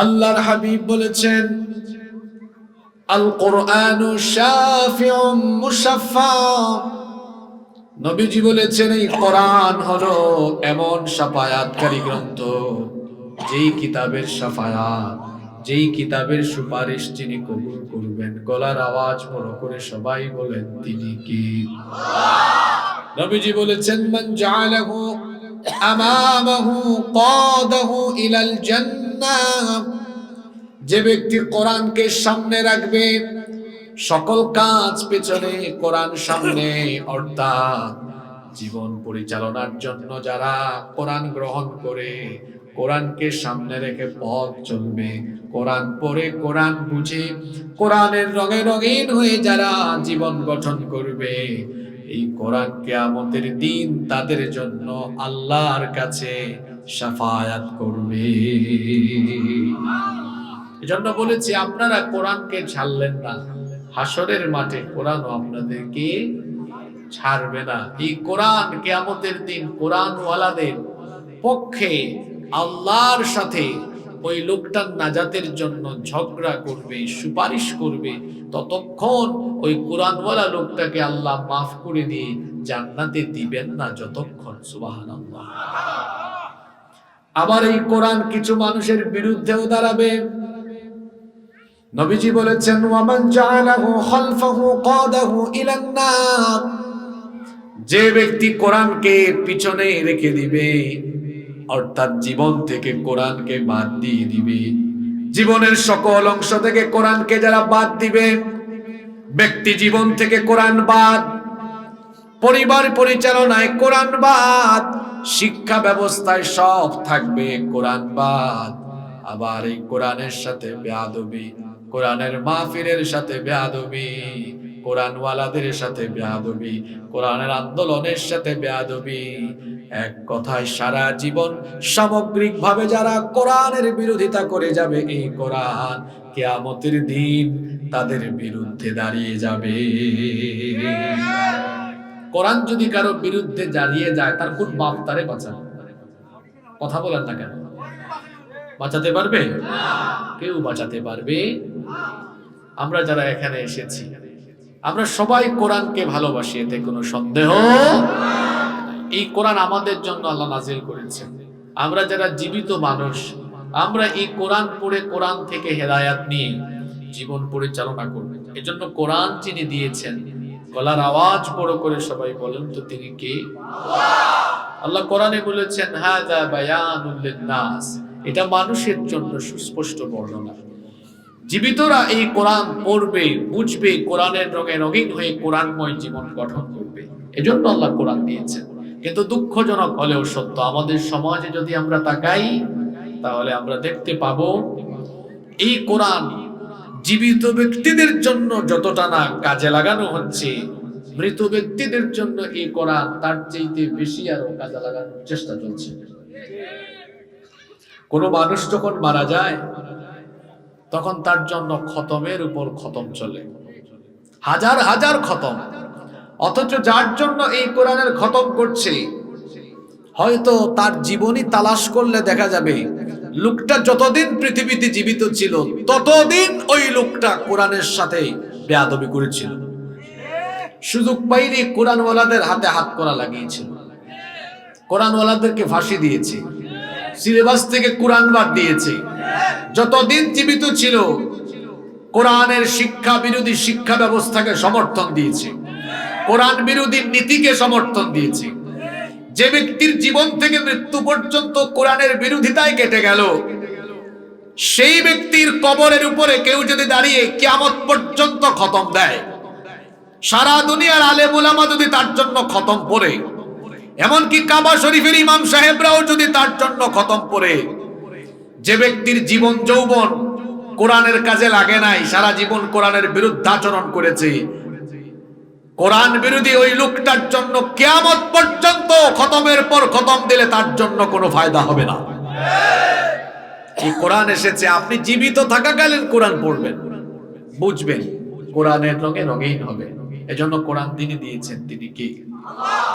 আল্লাহর হাবিব বলেছেন আল কোরআন নবীজি বলেছেন এই কোরআন হলো এমন সাফায়াতকারী গ্রন্থ যেই কিতাবের সাফায়াত যেই কিতাবের সুপারিশ যিনি কবুল করবেন। গলার আওয়াজ বড় করে সবাই বলেন তিনি কি? নবীজি বলেছেন মান জাআলাহু যে ব্যক্তি কোরআনকে সামনে রাখবে, সকল কাজ পেছনে কোরআন সামনে। অর্থাৎ জীবন পরিচালনার জন্য যারা কোরআন গ্রহণ করে, কোরআনকে সামনে রেখে পথ চলবে। কোরআন পড়ে কোরআন বুঝে, কোরআনের রঙে রঙিন হয়ে যারা জীবন গঠন করবে এই কোরআন কেয়ামতের দিন তাদের জন্য আল্লাহর কাছে সাফায়াত করবে। এজন্য বলেছি, আপনারা কোরআনকে ছাড়লেন না। হাসরের মাঠে কোরআনও আপনাদেরকে ছাড়বে না। এই কোরআন কেয়ামতের দিন কোরআন ওয়ালাদের পক্ষে আল্লাহর সাথে ওই লোকটার নাজাতের জন্য ঝগড়া করবে, সুপারিশ করবে। ততক্ষণ ওই কোরআনওয়ালা লোকটাকে আল্লাহ মাফ করে দিয়ে জান্নাতে দিবেন না যতক্ষণ, সুবহানাল্লাহ। আবার এই কোরআন কিছু মানুষের বিরুদ্ধেও দাঁড়াবে। নবীজি বলেছেন, ওয়ামান জাআলাহু খালফাহু কাদাহু ইলান নার। যে ব্যক্তি কোরআনকে পিছনে রেখে দিবে অর্থাৎ জীবন থেকে কোরআনকে বাদ দিয়ে দিবে। জীবনের সকল অংশ থেকে কোরআনকে যারা বাদ দিবে, ব্যক্তি জীবন থেকে কোরআন বাদ, পরিবার পরিচালনায় কোরআন বাদ, শিক্ষা ব্যবস্থায় সব থাকবে কোরআন বাদ। আবার এই কোরআনের সাথে বেয়াদবি, কোরআনের মাহফিলের সাথে বেয়াদবি কোরআনওয়ালাদের সাথে বেয়াদবি, কোরআনের আন্দোলনের সাথে বেয়াদবি। এক কথায় সারা জীবন সামগ্রিকভাবে যারা কোরআনের বিরোধিতা করে যাবে এই কোরআন কেয়ামতের দিন তাদের বিরুদ্ধে দাঁড়িয়ে যাবে। কোরআন যদি কারও বিরুদ্ধে দাঁড়িয়ে যায়, তার কোন বাপ তারে বাঁচাবে কথা বলেন না কেন? বাঁচাতে পারবে? কেউ বাঁচাতে পারবে? আমরা যারা এখানে এসেছি আমরা সবাই কোরআনকে ভালোবাসি, এতে কোনো সন্দেহ এই কোরআন আমাদের জন্য আল্লাহ নাজিল করেছেন। আমরা যারা জীবিত মানুষ, আমরা এই কোরআন পড়ে কোরআন থেকে হেদায়াত নিয়ে জীবন পরিচালনা করব। এজন্য কোরআন যিনি দিয়েছেন, গলার আওয়াজ বড় করে সবাই বলেন, তো তিনি কে? আল্লাহ কোরআনে বলেছেন বায়ানুল লিন্নাস। এটা মানুষের জন্য সুস্পষ্ট বর্ণনা। জীবিতরা এই কোরআন পড়বে, বুঝবে, কোরআনের রঙে রঙিন হয়ে কোরআনময় জীবন গঠন করবে। এজন্য আল্লাহ কোরআন দিয়েছেন। কিন্তু দুঃখজনক হলেও সত্য, আমাদের সমাজে যদি আমরা তাকাই, তাহলে আমরা দেখতে পাবো, এই কোরআন জীবিত ব্যক্তিদের জন্য যতটা না কাজে লাগানো হচ্ছে, মৃত ব্যক্তিদের জন্য এই কোরআন তার চাইতে বেশি আরও কাজে লাগানোর চেষ্টা চলছে। কোন মানুষ যখন মারা যায় তখন তার জন্য খতমের উপর খতম চলে। হাজার হাজার খতম। অথচ যার জন্য এই কোরআনের খতম করছে, হয়তো তার জীবনী তালাশ করলে দেখা যাবে, লোকটা যতদিন পৃথিবীতে জীবিত ছিল, ততদিন ওই লোকটা কোরআনের সাথে বেয়াদবি করেছিল। সুযোগ পাইনি কোরআনওয়ালাদের হাতে হাত করা লাগিয়েছিল। কোরআনওয়ালাদেরকে ফাঁসি দিয়েছে। সিলেবাস থেকে কোরআন বাদ দিয়েছে। যতদিন জীবিত ছিল, কোরআনের শিক্ষা বিরোধী শিক্ষা ব্যবস্থাকে সমর্থন দিয়েছে। কোরআন বিরোধী নীতিকে সমর্থন দিয়েছে। যে ব্যক্তির জীবন থেকে মৃত্যু পর্যন্ত কোরআনের বিরোধিতায় কেটে গেল, সেই ব্যক্তির কবরের উপরে কেউ যদি দাঁড়িয়ে কিয়ামত পর্যন্ত খতম দেয়, সারা দুনিয়ার আলেম উলামা যদি তার জন্য খতম পড়ে এমনকি কাবা শরীফের ইমাম সাহেবরাও যদি তার জন্য খতম পড়ে যে ব্যক্তির জীবন যৌবন কোরআনের কাজে লাগে নাই, সারা জীবন কোরআনের বিরুদ্ধাচরণ করেছে। কোরআন বিরোধী ওই লোকটার জন্য কেয়ামত পর্যন্ত খতমের পর খতম দিলে তার জন্য কোনো ফায়দা হবে না। এই কোরআন এসেছে? আপনি জীবিত থাকাকালীন কোরআন পড়বেন, বুঝবেন। কোরআনের রঙে রঙেই হবে। এজন্য কোরআন তিনি দিয়েছেন, তিনি কে?